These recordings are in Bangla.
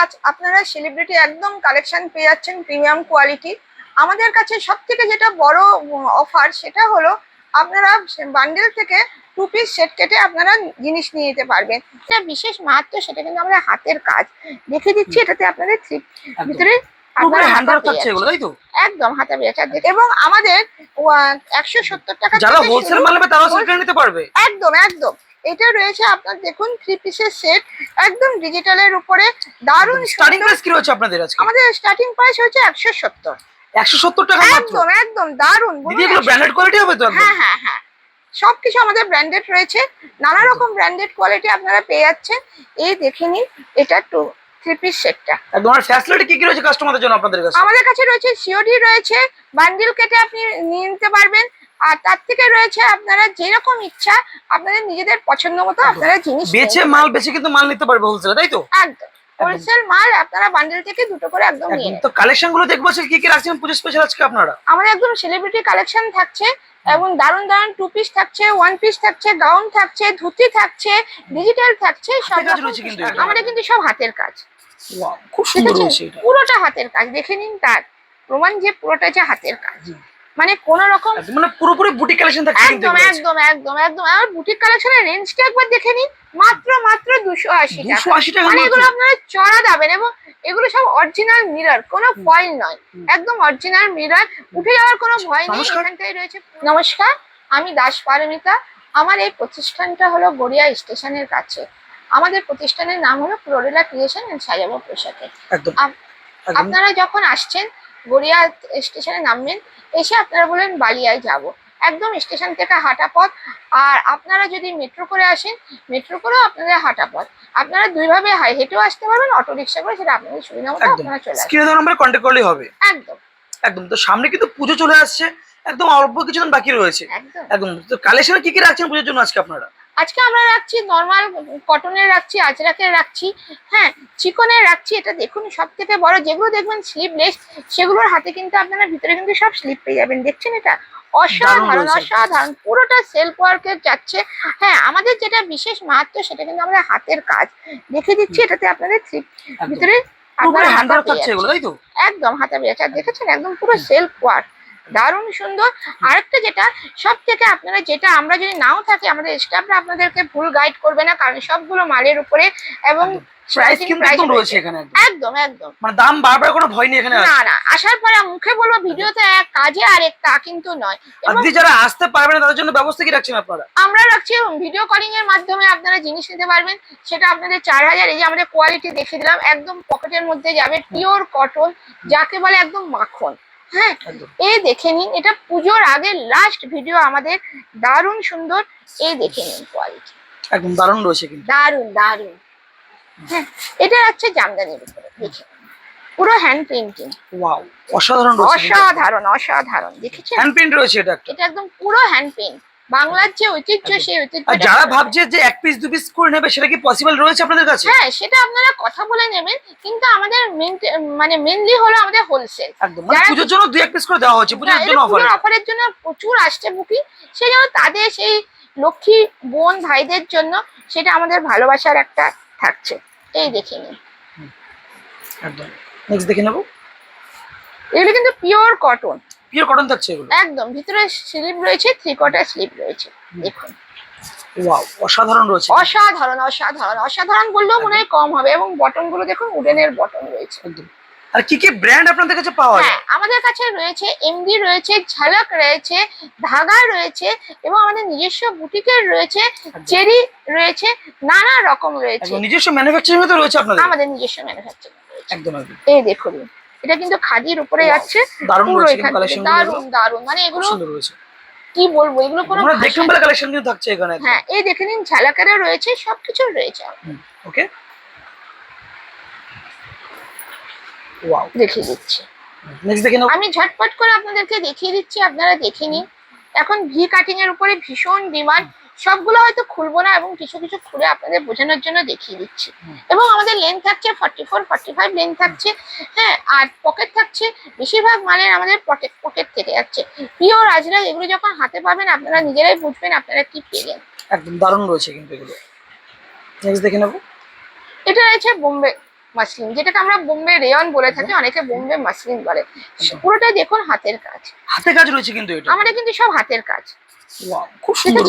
আজ আপনারা সেলিব্রিটি একদম কালেকশন পেয়ে যাচ্ছেন প্রিমিয়াম কোয়ালিটি আমাদের কাছে সব থেকে যেটা বড় অফার সেটা হলো আপনারা বান্ডেল থেকে টু পিস সেট কেটে আপনারা জিনিস নিয়ে যেতে পারবেন। এটা বিশেষ মাহাত্ম সেটা কিন্তু আমাদের হাতের কাজ। দেখে দিচ্ছি এটাতে আপনাদের ভিতরে। একদম হাতা এবং আমাদের একশো সত্তর টাকা যারা হোলসেল মাল নেবে সেটা নিতে পারবে। একদম একদম। এটা রয়েছে আপনার দেখুন থ্রি পিসের সেট একদম ডিজিটালের উপরে দারুণ স্টার্টিং। প্রাইস কি রয়েছে আপনাদের আজকে? আমাদের স্টার্টিং প্রাইস হচ্ছে একশো সত্তর। একশো সত্তর টাকা মাত্র? একদম একদম দারুণ দিদি এগুলো 170 ব্র্যান্ডেড কোয়ালিটি হবে তো হ্যাঁ হ্যাঁ হ্যাঁ। সবকিছু আমাদের ব্র্যান্ডেড রয়েছে। নানা রকম ব্র্যান্ডেড কোয়ালিটি আপনারা পেয়ে যাচ্ছেন। এই দেখে নিন এটা টু থ্রি পিস সেটটা একদম আর ফ্যাসিলিটি কি কি রয়েছে কাস্টমারদের জন্য আপনাদের কাছে? আমাদের কাছে রয়েছে সিওডি রয়েছে বান্ডিল কেটে আপনি নিয়ে নিতে পারবেন। আর তার থেকে রয়েছে আপনারা যেরকম ইচ্ছা আপনাদের নিজেদের পছন্দ মতো আপনারা জিনিস নিতে মাল বেচে কিন্তু মাল নিতে পারবে হোলসেল তাই তো? একদম। হোলসেল মাল আপনারা বান্ডিল থেকে দুটো করে একদম নিয়ে তো কালেকশনগুলো দেখব কি কি রাখছেন? পুজো স্পেশাল আজকে আপনারা? আমাদের একদম সেলিব্রিটি কালেকশন থাকছে এবং দারুণ দারুণ টু পিস থাকছে ওয়ান পিস থাকছে গাউন থাকছে ধুতি থাকছে ডিজিটাল থাকছে সব। আমাদের কিন্তু সব হাতের কাজ। খুব সুন্দর পুরোটা হাতের কাজ। দেখে নিন তার। প্রমাণ যে পুরোটা যে হাতের কাজ। মানে কোন রকম মানে পুরোপুরি বুটিক কালেকশন কিন্তু একদম একদম একদম একদম। আর বুটিক কালেকশনের রেঞ্জটা একবার দেখে নিন। মাত্র মাত্র দুশো আশি টাকা। 280 টাকা মানে এগুলো আপনারা চড়া দাবেন এবং এগুলো সব অরিজিনাল মিরর কোনো ফয়েল নয়। একদম অরিজিনাল মিরর উঠে যাওয়ার কোনো ভয় নেই। এখানটাই রয়েছে। নমস্কার আমি দাস পারমিতা। আমার এই প্রতিষ্ঠানটা হলো গড়িয়া স্টেশনের কাছে। আমাদের প্রতিষ্ঠানের নাম হলো প্রোরেলা ক্রিয়েশন এন্ড সাজাবো পোশাকে একদম। আপনারা যখন আসছেন গড়িয়া স্টেশনে নামবেন। এসে আপনারা বলেন বালিয়ায় যাব। একদম স্টেশন থেকে হাঁটা পথ। আর আপনারা যদি মেট্রো করে আসেন মেট্রো করেও আপনাদের হাঁটা পথ। আপনারা দুইভাবে হাই হেঁটেও আসতে পারবেন অটো রিক্সা করে সেটা আপনাদের সুবিধা মতো আপনারা চলে আসবেন স্ক্রিনে দেওয়া নাম্বারে কন্ট্যাক্ট করলেই হবে। একদম। একদম। তো সামনে কিন্তু পুজো চলে আসছে। একদম অল্প কিছুদিন বাকি রয়েছে। একদম। একদম। তো কালেকশন কি কি রাখছেন পুজোর জন্য আজকে আপনারা? আজকে আমরা রাখছি নর্মাল কটনের রাখছি আজরাকের রাখছি হ্যাঁ চিকনের রাখছি এটা দেখুন সব থেকে বড় যেগুলো দেখবেন স্লিভলেস সেগুলোর হাতে কিন্তু আপনারা ভিতরে কিন্তু সব স্লিপ পেয়ে যাবেন দেখছেন এটা? অসাধারণ অসাধারণ পুরোটা সেলফ ওয়ার্কের যাচ্ছে। হ্যাঁ আমাদের যেটা বিশেষ মাহাত্ম সেটা কিন্তু আমাদের হাতের কাজ। দেখে দিচ্ছি এটাতে আপনাদের ভিতরে আপনারা হাতা একদম হাতা পেয়ে যাচ্ছে আর দেখেছেন একদম পুরো সেলফ ওয়ার্ক দারুণ সুন্দর। আরেকটা যেটা সব থেকে আপনারা যেটা আমরা যদি নাও থাকি আমাদের স্টাফরা আপনাদেরকে ভুল গাইড করবে না কারণ সবগুলো মালের উপরে এবং প্রাইস কিন্তু একদম রয়েছে। এখানে একদম। মানে দাম বারবার কোনো ভয় নেই এখানে না না আসার পরে মুখে বলব ভিডিওতে এক কাজে আর এক তা কিন্তু নয়। যারা আসতে না তাদের জন্য ব্যবস্থা কি রাখছেন আপনারা? আমরা রাখছি ভিডিও কলিং এর মাধ্যমে আপনারা জিনিস নিতে পারবেন। সেটা আপনাদের চার হাজার এই যে আমাদের কোয়ালিটি দেখে দিলাম একদম পকেটের মধ্যে যাবে পিওর কটন যাকে বলে একদম মাখন। হ্যাঁ এই দেখে নিন এটা পুজোর আগে লাস্ট ভিডিও আমাদের দারুণ সুন্দর এই দেখে নিন কোয়ালিটি একদম দারুণ রয়েছে কিন্তু। দারুণ দারুণ। হ্যাঁ এটা হচ্ছে জামদানির উপরে দেখে। পুরো হ্যান্ড প্রিন্টিং ওয়াও অসাধারণ অসাধারণ অসাধারণ দেখেছেন? হ্যান্ড প্রিন্ট রয়েছে এটা এটা একদম পুরো হ্যান্ড প্রিন্ট বাংলার যে ঐতিহ্য সেই ঐতিহ্য যারা ভাবছে যে এক পিস দু পিস করে নেবে সেটা কি পসিবল রয়েছে আপনাদের কাছে? হ্যাঁ সেটা আপনারা কথা বলে নেবেন কিন্তু আমাদের মানে মেনলি হলো আমাদের হোলসেল একদম। মানে পুজোর জন্য দুই এক পিস করে দেওয়া হচ্ছে পুজোর জন্য অফার অফারের জন্য প্রচুর আসছে বুকিং সেই জন্য তাদের সেই লক্ষ্মী বোন ভাইদের জন্য সেটা আমাদের ভালোবাসার একটা থাকছে। এই দেখে নিন। একদম। নেক্সট দেখে নেব। এগুলো কিন্তু পিওর কটন পিওর কটন থাকছে এগুলো? একদম ভিতরে স্লিপ রয়েছে থ্রি কোয়ার্টার স্লিপ রয়েছে। দেখুন। ওয়াও অসাধারণ রয়েছে। অসাধারণ অসাধারণ অসাধারণ বললেও মনে হয় কম হবে এবং বটনগুলো দেখুন উডেনের বটন রয়েছে। একদম। আর কি কি ব্র্যান্ড আপনাদের কাছে পাওয়া হ্যাঁ যায় আমাদের কাছে রয়েছে এমডি রয়েছে ঝালক রয়েছে ধাগা রয়েছে এবং আমাদের নিজস্ব বুটিকের রয়েছে চেরি রয়েছে নানা রকম রয়েছে। নিজস্ব ম্যানুফ্যাকচারিং তো রয়েছে আপনাদের। আমাদের নিজস্ব ম্যানুফ্যাকচারিং একদম। এই দেখুন। এটা কিন্তু খাদির উপরে যাচ্ছে পুরো এখান থেকে। দারুণ দারুণ। মানে এগুলো কি বলব এগুলো কোনো দেখলাম বলে কালেকশন কিন্তু থাকছে এখানে। হ্যাঁ এই দেখে নিন ঝালাকারে রয়েছে সবকিছু রয়েছে। ওকে ওয়াও দেখিয়ে দিচ্ছি। আমি ঝটপট করে আপনাদেরকে দেখিয়ে দিচ্ছি আপনারা দেখে নিন। এখন ভি কাটিং এর উপরে ভীষণ ডিমান্ড সবগুলো হয়তো খুলবো না এবং কিছু কিছু খুলে আপনাদের বোঝানোর জন্য দেখিয়ে দিচ্ছি। এবং আমাদের লেন্থ থাকছে forty four forty five length থাকছে হ্যাঁ আর পকেট থাকছে বেশিরভাগ মালের আমাদের পকেট পকেট থেকে যাচ্ছে। পিওর আজরা এগুলো যখন হাতে পাবেন আপনারা নিজেরাই বুঝবেন আপনারা কি পেলেন। একদম দারুণ রয়েছে কিন্তু এগুলো। নেক্সট দেখে নেব। এটা রয়েছে বোম্বে মাসলিন যেটাকে আমরা বোম্বে রেয়ন বলে থাকি অনেকে বোম্বে মাসলিন বলে। পুরোটাই দেখুন হাতের কাজ। হাতের কাজ রয়েছে কিন্তু এটা। আমাদের কিন্তু সব হাতের কাজ। খুব সুন্দর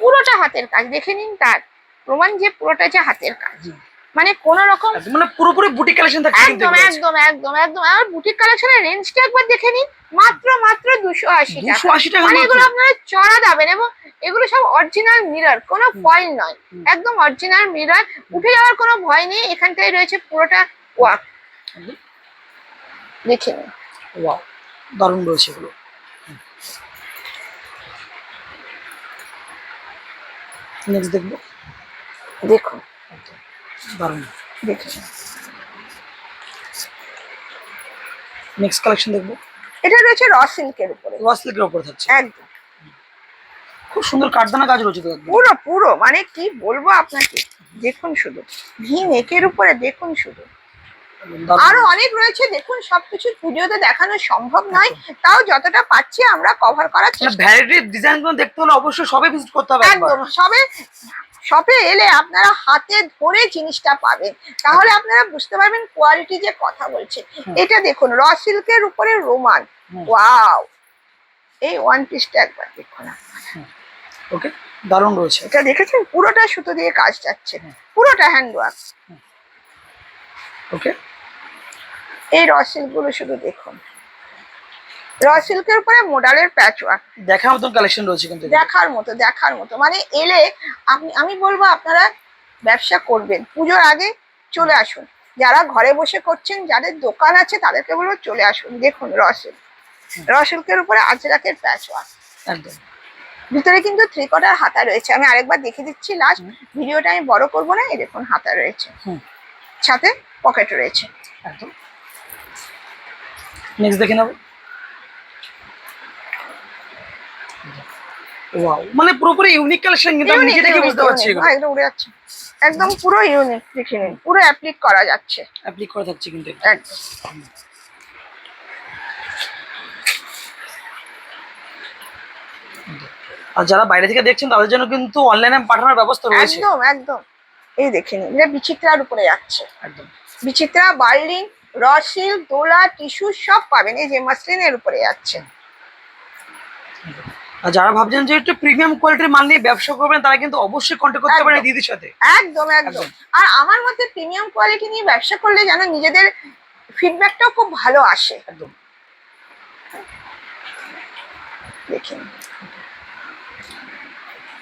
পুরোটা হাতের কাজ। দেখে নিন তার প্রমাণ যে পুরোটা যে হাতের কাজ। মানে কোন রকম মানে পুরোপুরি বুটিক কালেকশন কিন্তু একদম একদম একদম একদম। আর বুটিক কালেকশনের রেঞ্জটা একবার দেখে নিন। মাত্র মাত্র দুশো আশি টাকা। 280 টাকা মানে এগুলো আপনারা চড়া দাবেন এবং এগুলো সব অরিজিনাল মিরর কোনো ফয়েল নয়। একদম অরিজিনাল মিরর উঠে যাওয়ার কোনো ভয় নেই। এখানটায় রয়েছে পুরোটা ওয়ার্ক একদম। দেখে নিন। Wow, দারুণ রয়েছে এগুলো। নেক্সট দেখব। দেখুন। একদম, দারুণ। দেখে নিন নেক্সট কালেকশন দেখব। এটা রয়েছে র সিল্কের উপরে। ওয়াশ সিল্কের উপর থাকছে। একদম। খুব সুন্দর কাঠদানা কাজ রয়েছে তো পুরো পুরো। মানে কি বলব আপনাকে? দেখুন শুধু। ভি নেকের উপরে দেখুন শুধু। আরও অনেক রয়েছে। দেখুন সবকিছু ভিডিওতে দেখানো সম্ভব নয়। তাও যতটা পাচ্ছি আমরা কভার করার চেষ্টা ভ্যারাইটির ডিজাইনগুলো দেখতে হলে অবশ্যই সবে ভিজিট করতে হবে একদম সবে শপে এলে আপনারা হাতে ধরে জিনিসটা পাবেন। তাহলে আপনারা বুঝতে পারবেন কোয়ালিটি যে কথা বলছে। এটা দেখুন র সিল্কের উপরে রোমান ওয়াও এই ওয়ান পিসটা একবার দেখুন ওকে দারুণ রয়েছে। এটা দেখেছেন? পুরোটা সুতো দিয়ে কাজ যাচ্ছে। পুরোটা হ্যান্ড ওয়ার্ক ওকে এই র সিল্কগুলো শুধু দেখুন। র সিল্কের উপরে মোডালের প্যাচ ওয়ার্ক দেখার মতন কালেকশন রয়েছে কিন্তু দেখার মতো দেখার মতো। মানে এলে আপনি আমি বলব আপনারা ব্যবসা করবেন। পুজোর আগে চলে আসুন। যারা ঘরে বসে করছেন যাদের দোকান আছে তাদেরকে বলব চলে আসুন। দেখুন রসিল রসিল্কের উপরে আজরাকের প্যাচ ওয়ার্ক একদম। ভিতরে কিন্তু থ্রি কটার হাতা রয়েছে। আমি আরেকবার দেখে দিচ্ছি লাস্ট ভিডিওটা আমি বড় করব না এই দেখুন হাতা রয়েছে। সাথে পকেট রয়েছে। একদম। নেক্সট দেখে নেব। ওয়াও মানে পুরোপুরি ইউনিক কালেকশন কিন্তু আমি নিজে থেকে বুঝতে পারছি। এগুলো। একদম উড়ে যাচ্ছে। একদম পুরো ইউনিক দেখে নিন। পুরো অ্যাপ্লিক করা যাচ্ছে। অ্যাপ্লিক করা থাকছে কিন্তু একদম। আর যারা বাইরে থেকে দেখছেন তাদের জন্য কিন্তু অনলাইনে পাঠানোর ব্যবস্থা রয়েছে। একদম একদম। এই দেখে নিন এটা বিচিত্রার উপরে যাচ্ছে। একদম। বিচিত্রা বার্লিন রসিল দোলা টিস্যু সব পাবেন। এই যে মাসলিনের উপরে যাচ্ছে। আর যারা ভাবছেন যে একটু প্রিমিয়াম কোয়ালিটির মাল নিয়ে ব্যবসা করবেন তারা কিন্তু অবশ্যই কন্ট্যাক্ট করতে পারেন দিদির সাথে। একদম একদম। আর আমার মতে প্রিমিয়াম কোয়ালিটি নিয়ে ব্যবসা করলে যেন নিজেদের ফিডব্যাকটাও খুব ভালো আসে। একদম। দেখুন।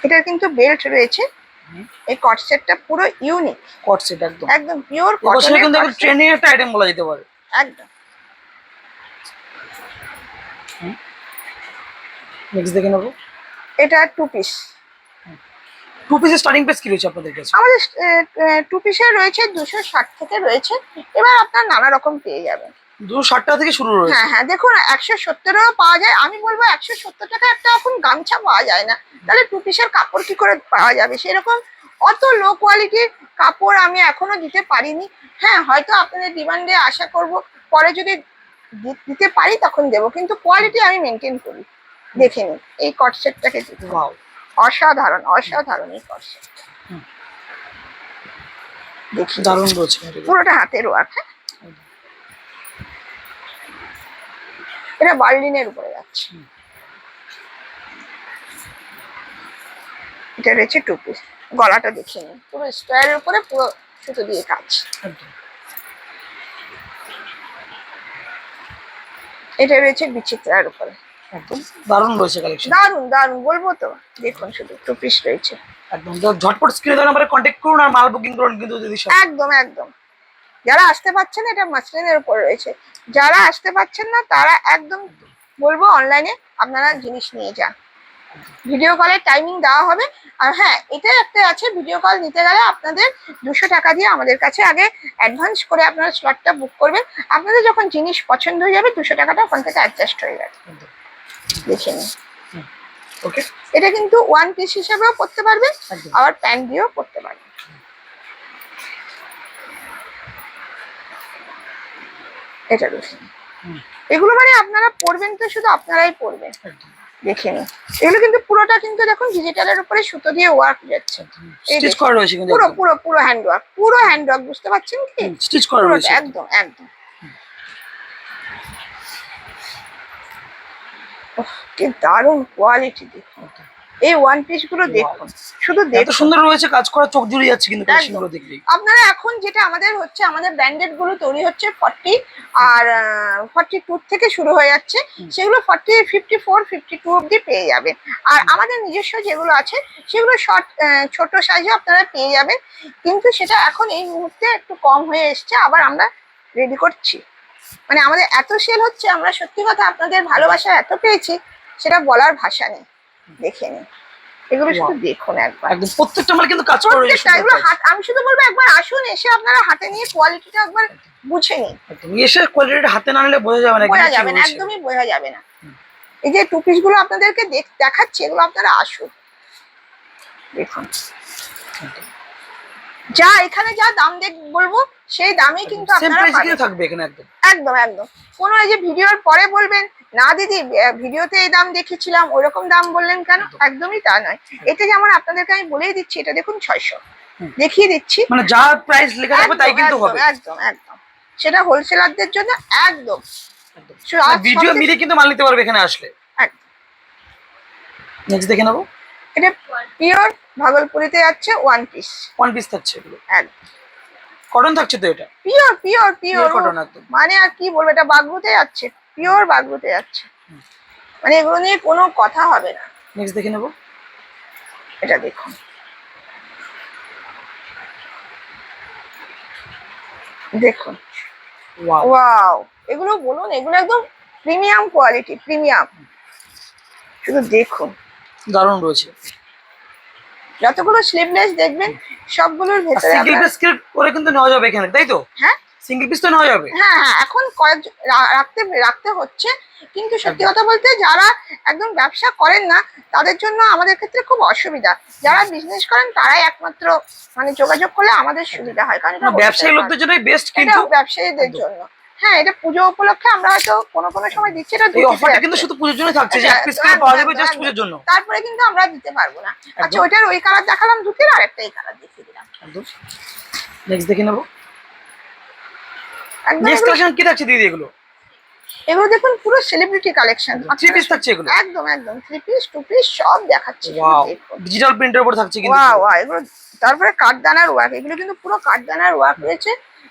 এটার কিন্তু বেল্ট রয়েছে। এই কট সেটটা পুরো ইউনিক কট সেট একদম। একদম পিওর এবছরে কিন্তু ট্রেন্ডিং একটা আইটেম বলা যেতে পারে। একদম। নেক্সট দেখে নেব। এটা টু পিস টু পিসের স্টার্টিং প্রাইস কি রয়েছে আপনাদের কাছে? আমাদের টু পিসের রয়েছে দুশো ষাট থেকে রয়েছে। এবার আপনার নানা রকম পেয়ে যাবেন। দুশো ষাট টাকা থেকে শুরু রয়েছে। হ্যাঁ হ্যাঁ দেখুন একশো সত্তরেও পাওয়া যায়। আমি বলব একশো সত্তর টাকা একটা এখন গামছা পাওয়া যায় না। তাহলে টু পিসের কাপড় কি করে পাওয়া যাবে? সেরকম অত লো কোয়ালিটির কাপড় আমি এখনও দিতে পারিনি। হ্যাঁ হয়তো আপনাদের ডিমান্ডে আশা করব। পরে যদি দিতে পারি তখন দেবো। কিন্তু কোয়ালিটি আমি মেনটেন করি। দেখে নিন এই কট সেটটাকে দেখুন। ওয়াও অসাধারণ অসাধারণ এই কট সেট দারুণ রয়েছে পুরোটা হাতের ওয়ার্ক হ্যাঁ? এটা বার্লিনের উপরে যাচ্ছে। এটা রয়েছে টু পিস গলাটা দেখিয়ে নিন। পুরো স্কোয়ারের উপরে পুরো সুতো দিয়ে কাজ। এটা রয়েছে বিচিত্রার উপরে। একদম দারুণ রয়েছে কালেকশন দারুণ দারুণ বলব তো। দেখুন শুধু টু পিস রয়েছে। একদম তো ঝটপট স্ক্রিনে দেওয়ার নাম্বারে কন্ট্যাক্ট করুন আর মাল বুকিং করুন কিন্তু সাথে একদম একদম। যারা আসতে পারছেন এটা মাসলিনের উপর রয়েছে। যারা আসতে পারছেন না তারা একদম বলব অনলাইনে আপনারা জিনিস নিয়ে যান। ভিডিও কলের টাইমিং দেওয়া হবে। আর হ্যাঁ এটা একটা আছে ভিডিও কল নিতে গেলে আপনাদের দুশো টাকা দিয়ে আমাদের কাছে আগে অ্যাডভান্স করে আপনারা স্লটটা বুক করবেন। আপনাদের যখন জিনিস পছন্দ হয়ে যাবে দুশো টাকাটা ওখান থেকে অ্যাডজাস্ট হয়ে যাবে। একদম নিন ওকে এটা কিন্তু ওয়ান পিস হিসাবেও করতে পারবেন একদম। আবার প্যান্ট দিয়েও করতে পারবেন এটা দেখুন এগুলো মানে আপনারা পড়বেন তো শুধু আপনারাই পড়বেন। দেখে নিন। এগুলো কিন্তু পুরোটা কিন্তু দেখুন ডিজিটালের উপরে সুতো দিয়ে ওয়ার্ক যাচ্ছে। স্টিচ করা রয়েছে কিন্তু পুরো পুরো পুরো হ্যান্ড ওয়ার্ক পুরো হ্যান্ড ওয়ার্ক বুঝতে পারছেন কি? স্টিচ করা রয়েছে। একদম একদম। কি দারুণ কোয়ালিটি দেখুন। এই ওয়ান পিসগুলো দেখুন শুধু এত সুন্দর রয়েছে কাজ করা চোখ জুড়ে যাচ্ছে কিন্তু একদম। গুলো দেখলেই। আপনারা এখন যেটা আমাদের হচ্ছে আমাদের ব্র্যান্ডেডগুলো তৈরি হচ্ছে ফর্টি আর ফর্টি টু থেকে শুরু হয়ে যাচ্ছে সেগুলো forty fifty four fifty two অব্দি পেয়ে যাবেন আর আমাদের নিজস্ব যেগুলো আছে সেগুলো শর্ট ছোট সাইজে আপনারা পেয়ে যাবেন। কিন্তু সেটা এখন এই মুহূর্তে একটু কম হয়ে এসছে আবার আমরা রেডি করছি। মানে আমাদের এত সেল হচ্ছে আমরা সত্যি কথা আপনাদের ভালোবাসা এত পেয়েছি সেটা বলার ভাষা নেই। দেখে নিন। এগুলো শুধু দেখুন একবার। প্রত্যেকটা মাল কিন্তু কাজ করা প্রত্যেকটা এগুলো হাত আমি শুধু বলব একবার আসুন এসে আপনারা হাতে নিয়ে কোয়ালিটিটা একবার বুঝে নিন। একদম এসে কোয়ালিটি হাতে না নিলে বোঝা যাবে না বোঝা যাবে না একদমই বোঝা যাবে না। এই যে টু পিসগুলো আপনাদেরকে দেখ- দেখাচ্ছি এগুলো আপনারা আসুন। দেখুন। যা এখানে যা দাম দেখ বলব সেই দামই কিন্তু আপনারা। থাকবে এখানে একদম? একদম একদম। কোনো এই যে ভিডিওর পরে বলবেন না দিদি ভিডিওতে এই দাম দেখেছিলাম ওরকম দাম বললেন কেন? একদমই তা নয়। এটা যেমন আপনাদেরকে আমি বলেই দিচ্ছি এটা দেখুন ছয়শো। দেখিয়ে দিচ্ছি। মানে যা প্রাইস লেখা থাকবে তাই কিন্তু হবে। একদম একদম। সেটা হোলসেলারদের জন্য একদম। ভিডিও মিলে কিন্তু মাল নিতে পারবে এখানে আসলে। একদম। নেক্সট দেখে নেব। এটা পিওর ভাগলপুরিতে যাচ্ছে ওয়ান পিস ওয়ান পিস থাকছে এগুলো। একদম কটন থাকছে তো এটা? পিওর পিওর পিওর কটন একদম। মানে আর কি বলব এটা বাগরুতে যাচ্ছে পিওর বাগরুতে যাচ্ছে। মানে এগুলো নিয়ে কোনো কথা হবে না। নেক্সট দেখে নেব। এটা দেখুন। দেখুন। ওয়াও ওয়াও এগুলো বলুন এগুলো একদম প্রিমিয়াম কোয়ালিটি প্রিমিয়াম শুধু দেখুন। দারুণ রয়েছে। যতগুলো স্লিভলেস দেখবেন সবগুলোর ভেতরে সিঙ্গেল পিস স্ক্রিপ্ট করে কিন্তু নেওয়া যাবে এখানে তাই তো? হ্যাঁ। সিঙ্গেল পিস তো নেওয়া যাবে। হ্যাঁ হ্যাঁ এখন কয়েক রাখতে রাখতে হচ্ছে কিন্তু সত্যি কথা বলতে যারা একদম ব্যবসা করেন না তাদের জন্য আমাদের ক্ষেত্রে খুব অসুবিধা। যারা বিজনেস করেন তারাই একমাত্র মানে যোগাযোগ করলে আমাদের সুবিধা হয় কারণ ব্যবসায়ী লোকদের জন্যই বেস্ট কিন্তু ব্যবসায়ীদের জন্য। হ্যাঁ এটা পুজো উপলক্ষে আমরা হয়তো কোনো কোনো সময় দিচ্ছি এটা এই অফারটা কিন্তু শুধু পুজোর জন্য থাকছে যে এক হ্যাঁ, পিস করে পাওয়া যাবে জাস্ট পুজোর জন্য। তারপরে কিন্তু আমরা দিতে পারব না। আচ্ছা। ওইটার ওই কালার দেখালাম দুটির আর একটা এই কালার দেখিয়ে দিলাম। একদম। নেক্সট দেখে নেব। নেক্সট কালেকশন কি থাকছে দিদি এগুলো? এগুলো দেখুন পুরো সেলিব্রিটি কালেকশন থ্রি পিস থাকছে এগুলো? একদম একদম। থ্রি পিস টু পিস সব দেখাচ্ছি ওয়াও ডিজিটাল প্রিন্টের উপর থাকছে কিন্তু। ওয়া ওয়া এগুলো তারপরে কাঠদানার ওয়ার্ক এগুলো কিন্তু পুরো কাঠদানার ওয়ার্ক রয়েছে।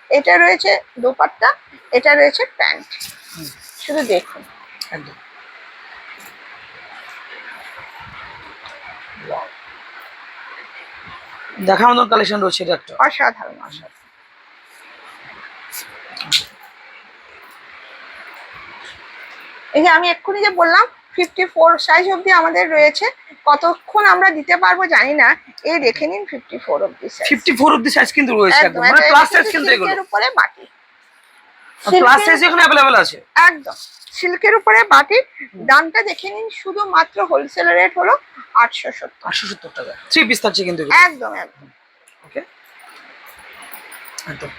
এটা রয়েছে দোপাট্টা এটা রয়েছে প্যান্ট। শুধু দেখুন। একদম। দেখার মতন কালেকশন রয়েছে এটা একটা। অসাধারণ অসাধারণ। এই যে আমি এক্ষুনি যে বললাম ফিফটি ফোর সাইজ অব্দি আমাদের রয়েছে। কতক্ষণ আমরা দিতে পারব জানি না। এই দেখে নিন fifty four size fifty four অব্দি সাইজ কিন্তু রয়েছে একদম। মানে প্লাস সাইজ কিন্তু এগুলো। উপরে বাটি। প্লাস সাইজ এখানে অ্যাভেলেবেল আছে। একদম। সিল্কের উপরে বাটির দামটা দেখে নিন শুধুমাত্র হোলসেল রেট হলো আটশো সত্তর। আটশো সত্তর টাকা। থ্রি পিস থাকছে কিন্তু একদম একদম। ওকে একদম।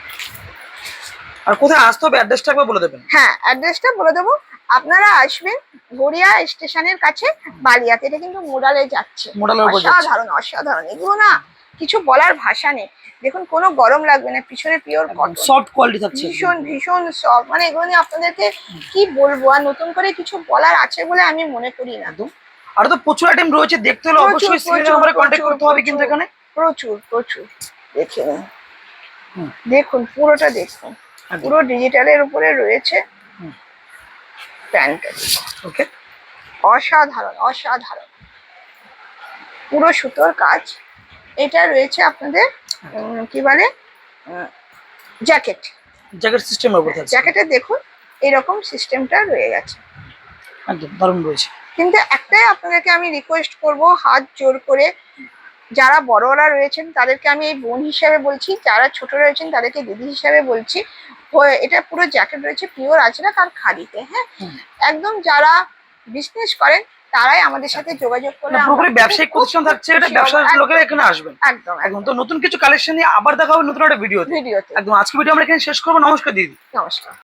আর কোথায় আসতে হবে? অ্যাড্রেসটা একবার বলে দেবেন। হ্যাঁ অ্যাড্রেসটা বলে দেবো। আপনারা আসবেন গড়িয়া স্টেশনের কাছে বালিয়াতে এটা কিন্তু মোডালে যাচ্ছে। অসাধারণ অসাধারণ। এগুলো না কিছু বলার ভাষা নেই। দেখুন কোনো গরম লাগবে না পিছনে পিওর সফট কোয়ালিটি থাকছে। ভীষণ ভীষণ সব মানে এগুলো নিয়ে আপনাদেরকে কি বলব? আর নতুন করে কিছু বলার আছে বলে আমি মনে করি না। আর তো প্রচুর আইটেম রয়েছে দেখতে হলে অবশ্যই প্রচুর, নাম্বারে কন্ট্যাক্ট করতে হবে কিন্তু এখানে। প্রচুর প্রচুর। দেখে দেখুন পুরোটা দেখুন। পুরো ডিজিটালের উপরে রয়েছে। প্যান্টটা ওকে? অসাধারণ অসাধারণ। পুরো সুতোর কাজ। এটা রয়েছে আপনাদের কি বলে? জ্যাকেট। জ্যাকেট সিস্টেমের উপর জ্যাকেটে দেখুন এরকম সিস্টেমটা রয়ে গেছে। একদম দারুণ রয়েছে। কিন্তু একটাই আপনাদেরকে আমি রিকোয়েস্ট করব হাত জোর করে। যারা বড়রা রয়েছেন তাদেরকে আমি এই বোন হিসাবে বলছি যারা ছোট রয়েছেন তাদেরকে দিদি হিসাবে বলছি। এটা পুরো জ্যাকেট রয়েছে পিওর আছে না তার খাদিতে হ্যাঁ? একদম যারা বিজনেস করেন তারাই আমাদের সাথে যোগাযোগ করলে পুরোপুরি ব্যবসায়িক প্রতিষ্ঠান থাকছে এটা ব্যবসার লোকেরা এখানে আসবেন। একদম একদম। তো নতুন কিছু কালেকশন নিয়ে আবার দেখা হবে নতুন একটা ভিডিও ভিডিওতে একদম আজকে ভিডিও আমরা এখানে শেষ করব নমস্কার দিদি। নমস্কার।